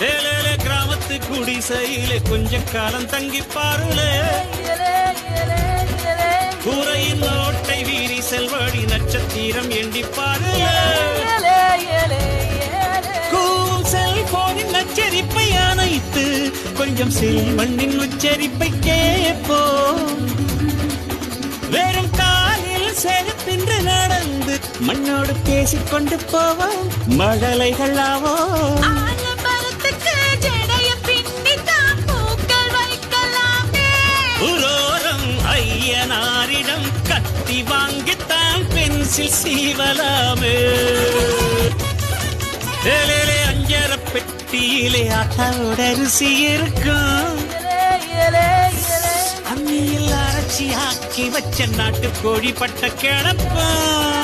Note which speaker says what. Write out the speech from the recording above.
Speaker 1: ஏலேலே கிராமத்து குடிசையிலே கொஞ்சம் காலம் தங்கி பாருலே கூரையின் ஓட்டை வீரி செல்வடி நட்சத்திரம் எண்டி பாருலே செல்போனின் நச்சரிப்பை அணைத்து கொஞ்சம் செல்வண்ணின் உச்சரிப்பை கேட்போம் வெறும் காலில் செருப்பின்று நடந்து மண்ணோடு பேசிக்கொண்டு போவோம். மழலைகள் ஆவோம். ஐயனாரிடம் கத்தி வாங்கித்தான் பென்சில் சீவலாமே. அஞ்சர பெட்டியிலே ஆட்டாவோட அரிசி இருக்கும். அம்மியில் அரைச்சி ஆக்கி வச்ச நாட்டு கோழி பட்ட கிடப்போம்